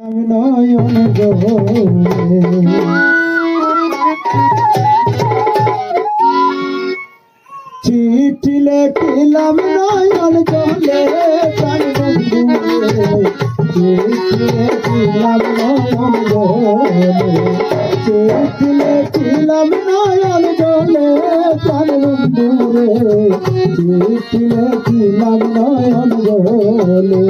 নয়ন জলে চিঠি লেখিলাম নয়ন জলে চিঠি লেখিলাম নয়ন জলে, চিঠি লেখিলাম নয়ন জলে প্রাণ বন্ধু রে চিঠি লেখিলাম নয়ন জলে।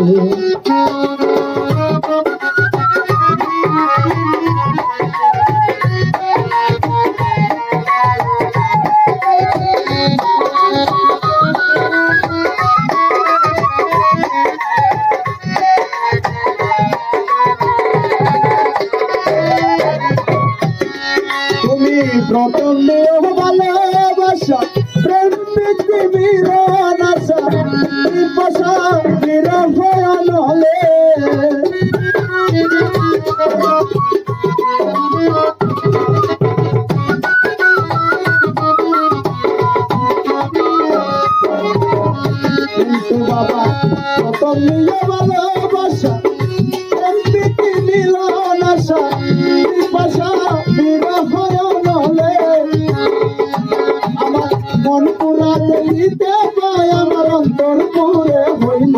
নিয়ম ভালোবাসা প্রেম মন পুরা দিতে পায় আমার অন্তর পুরে হইল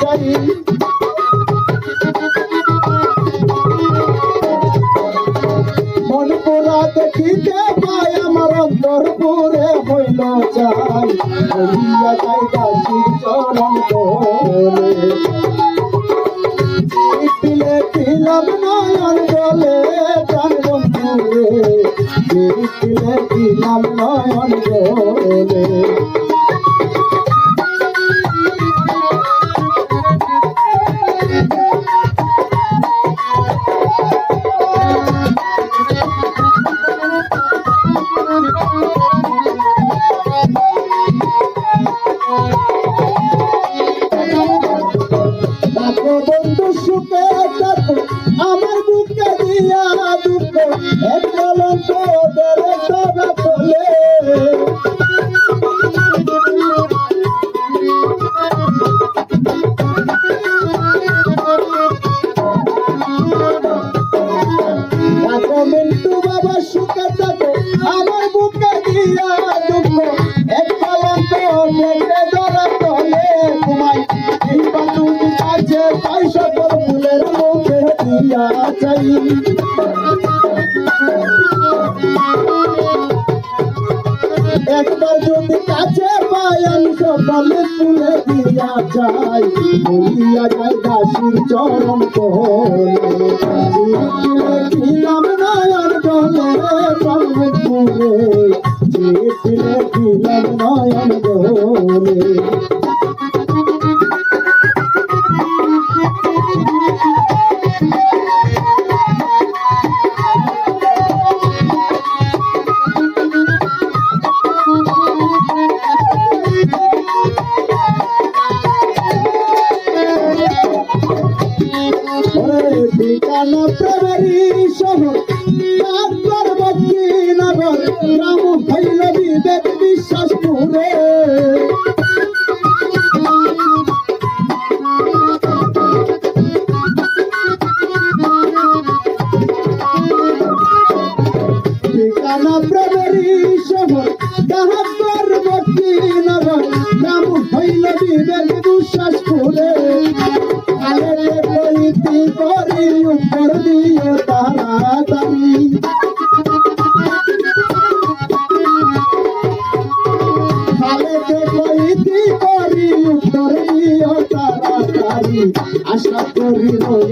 চাই মন পুরা দেখিতে পায় পিলাম নয়ন জলে দিয়া দুঃখ এক কলঙ্ক দরে সদা চলে তোমায় এইবার তুমি কাছে পাই সকল ফুলের একবার যদি কাছে পাই আমি সকালে ফুলে দিয়া যাই বলিয়া যাই দাসির চরণ কোলে ছিলাম নয়ন গলে পুরে চিঠিলে নয়ন গলে ঠিকানা প্রেমেরই শহর রাম হইল বিবেক বিশ্বাস পুরে। ঠিকানা প্রেমেরই শহর কাহার বক্তি নগর রাম হইল বিবেক বিশ্বাস পুরে।